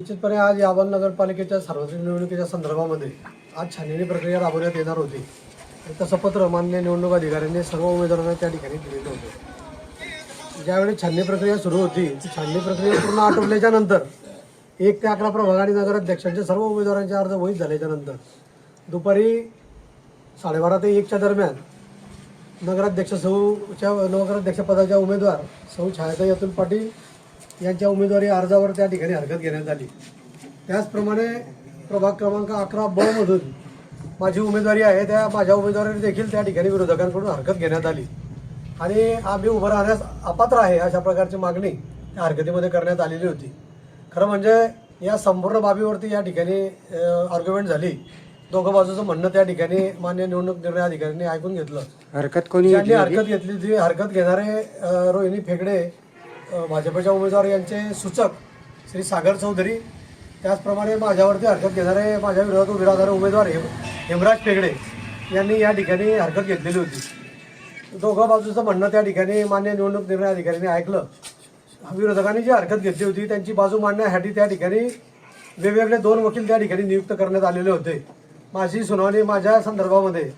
निश्चितपणे आज यावल नगरपालिकेच्या सार्वत्रिक निवडणुकीच्या संदर्भामध्ये आज छाननी प्रक्रिया राबवण्यात येणार होती. तसं पत्र मान्य निवडणूक अधिकाऱ्यांनी सर्व उमेदवारांना त्या ठिकाणी दिलेलं होतं. ज्यावेळी छाननी प्रक्रिया सुरू होती ती छाननी प्रक्रिया पूर्ण आटोपल्याच्या नंतर एक ते अकरा प्रभाग आणि नगराध्यक्षांचे सर्व उमेदवारांचे अर्ज वैध झाल्याच्यानंतर दुपारी साडेबारा ते एकच्या दरम्यान नगराध्यक्ष सौच्या नगराध्यक्षपदाच्या उमेदवार सौ छायाताई अतुल पाटील यांच्या उमेदवारी अर्जावर त्या ठिकाणी हरकत घेण्यात आली. त्याचप्रमाणे प्रभाग क्रमांक अकरा ब मधून माझी उमेदवारी आहे त्या माझ्या उमेदवारी देखील त्या ठिकाणी विरोधकांकडून हरकत घेण्यात आली. आणि आम्ही उभं राहण्यास अपात्र आहे अशा प्रकारची मागणी त्या हरकतीमध्ये करण्यात आलेली होती. खरं म्हणजे या संपूर्ण बाबीवरती या ठिकाणी आर्ग्युमेंट झाली. दोघं बाजूचं म्हणणं त्या ठिकाणी मान्य निवडणूक निर्णय अधिकाऱ्यांनी ऐकून घेतलं. हरकत कोणी हरकत घेतली ती हरकत घेणारे रोहिणी फेगडे भाजपच्या उमेदवार यांचे सूचक श्री सागर चौधरी त्याचप्रमाणे माझ्यावरती हरकत घेणारे माझ्या विरोधात उभे राहणारे उमेदवार हेम हेमराज पेगडे यांनी या ठिकाणी हरकत घेतलेली होती. दोघं बाजूचं म्हणणं त्या ठिकाणी मान्य निवडणूक निर्णय अधिकाऱ्यांनी ऐकलं. विरोधकांनी जी हरकत घेतली होती त्यांची बाजू मांडण्यासाठी त्या ठिकाणी वेगवेगळे दोन वकील त्या ठिकाणी नियुक्त करण्यात आलेले होते. माझी सुनावणी माझ्या संदर्भामध्ये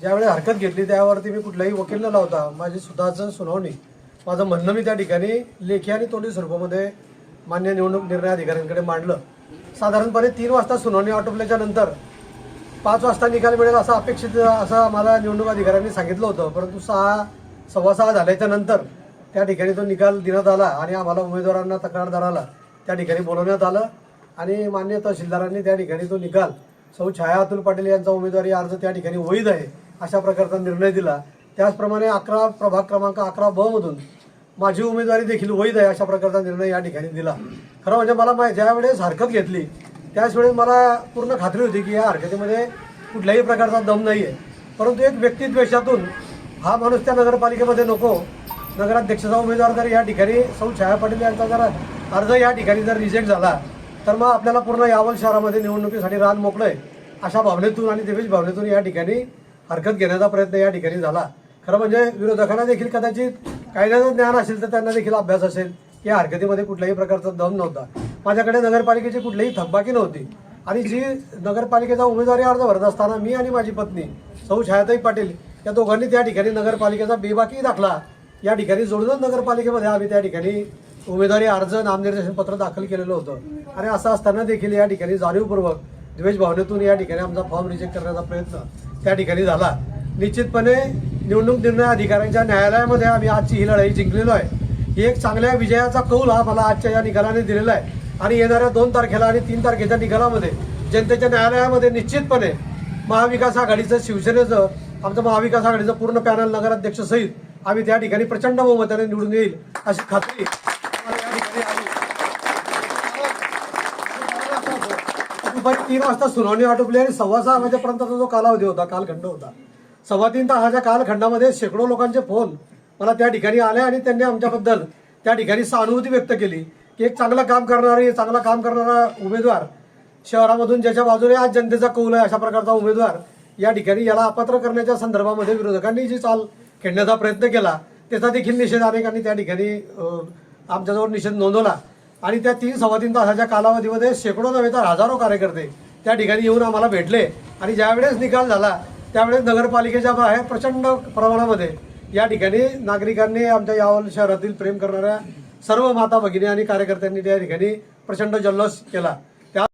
ज्यावेळी हरकत घेतली त्यावरती मी कुठलाही वकील न लावता माझी स्वतःचं सुनावणी माझं म्हणणं मी त्या ठिकाणी लेखी आणि तोंडी स्वरूपामध्ये मान्य निवडणूक निर्णय अधिकाऱ्यांकडे मांडलं. साधारणपणे तीन वाजता सुनावणी आटोपल्याच्या नंतर पाच वाजता निकाल मिळेल असं अपेक्षित असं आम्हाला निवडणूक अधिकाऱ्यांनी सांगितलं होतं. परंतु सहा सव्वा सहा झाल्याच्यानंतर त्या ठिकाणी तो निकाल देण्यात आला आणि आम्हाला उमेदवारांना तक्रारदाराला त्या ठिकाणी बोलवण्यात आलं आणि मान्य तहसीलदारांनी त्या ठिकाणी तो निकाल सौ छाया अतुल पाटील यांचा उमेदवारी अर्ज त्या ठिकाणी वैध आहे अशा प्रकारचा निर्णय दिला. त्याचप्रमाणे अकरा प्रभाग क्रमांक अकरा ब मधून माझी उमेदवारी देखील वैध आहे अशा प्रकारचा निर्णय या ठिकाणी दिला. खरं म्हणजे मला मा- ज्या वेळेस हरकत घेतली त्याच वेळेस मला पूर्ण खात्री होती की या हरकतीमध्ये कुठल्याही प्रकारचा दम नाही आहे परंतु एक व्यक्तिद्वेषातून हा माणूस त्या नगरपालिकेमध्ये नको. नगराध्यक्षाचा उमेदवार जर या ठिकाणी सौ छाया पाटील यांचा जर अर्ज या ठिकाणी जर रिजेक्ट झाला तर मग आपल्याला पूर्ण यावल शहरामध्ये निवडणुकीसाठी रान मोकळं आहे. अशा भावनेतून आणि देवेश भावनेतून या ठिकाणी हरकत घेण्याचा प्रयत्न या ठिकाणी झाला. खरं म्हणजे विरोधकांना देखील कदाचित कायद्याचं ज्ञान असेल तर त्यांना देखील अभ्यास असेल. की या हरकतीमध्ये कुठल्याही प्रकारचा दम नव्हता. माझ्याकडे नगरपालिकेची कुठलीही थकबाकी नव्हती. आणि जी नगरपालिकेचा उमेदवारी अर्ज भरत असताना मी आणि माझी पत्नी सौ छायाताई पाटील या दोघांनी त्या ठिकाणी नगरपालिकेचा बेबाकी दाखला या ठिकाणी जोडूनच नगरपालिकेमध्ये आम्ही त्या ठिकाणी उमेदवारी अर्ज नामनिर्देशन पत्र दाखल केलेलं होतं. आणि असं असताना देखील या ठिकाणी जाणीवपूर्वक द्वेष भावनेतून या ठिकाणी आमचा फॉर्म रिजेक्ट करण्याचा प्रयत्न त्या ठिकाणी झाला. निश्चितपणे निवडणूक निर्णय अधिकाऱ्यांच्या न्यायालयामध्ये आम्ही आजची ही लढाई जिंकलेलो आहे. ही एक चांगल्या विजयाचा कौल हा मला आजच्या या निकालाने दिलेला आहे. आणि येणाऱ्या दोन तारखेला आणि तीन तारखेच्या निकालामध्ये जनतेच्या न्यायालयामध्ये निश्चितपणे महाविकास आघाडीचं शिवसेनेचं आमचं महाविकास आघाडीचं पूर्ण पॅनल नगराध्यक्ष सहित आम्ही त्या ठिकाणी प्रचंड बहुमताने निवडून येईल अशी खात्री दुपारी तीन वाजता सुनावणी आटोपली आणि सव्वा सहा वाजेपर्यंतचा जो कालावधी होता कालखंड होता. सव्वा तीन तासाच्या कालखंडामध्ये शेकडो लोकांचे फोन मला त्या ठिकाणी आले आणि त्यांनी आमच्याबद्दल त्या ठिकाणी सहानुभूती व्यक्त केली की एक चांगलं काम करणारी चांगलं काम करणारा उमेदवार शहरामधून ज्याच्या बाजूने आज जनतेचा कौल आहे अशा प्रकारचा उमेदवार या ठिकाणी याला अपात्र करण्याच्या संदर्भामध्ये विरोधकांनी जी चाल खेळण्याचा प्रयत्न केला त्याचा देखील निषेध अनेकांनी त्या ठिकाणी आमच्याजवळ निषेध नोंदवला. आणि त्या तीन सव्वा तीन तासाच्या कालावधीमध्ये शेकडो नव्हे तर हजारो कार्यकर्ते त्या ठिकाणी येऊन आम्हाला भेटले. आणि ज्यावेळेस निकाल झाला त्यावेळेस नगरपालिकेच्या बाहेर प्रचंड प्रमाणामध्ये या ठिकाणी नागरिकांनी आमच्या यावल शहरातील प्रेम करणाऱ्या सर्व माता भगिनी आणि कार्यकर्त्यांनी त्या ठिकाणी प्रचंड जल्लोष केला. त्या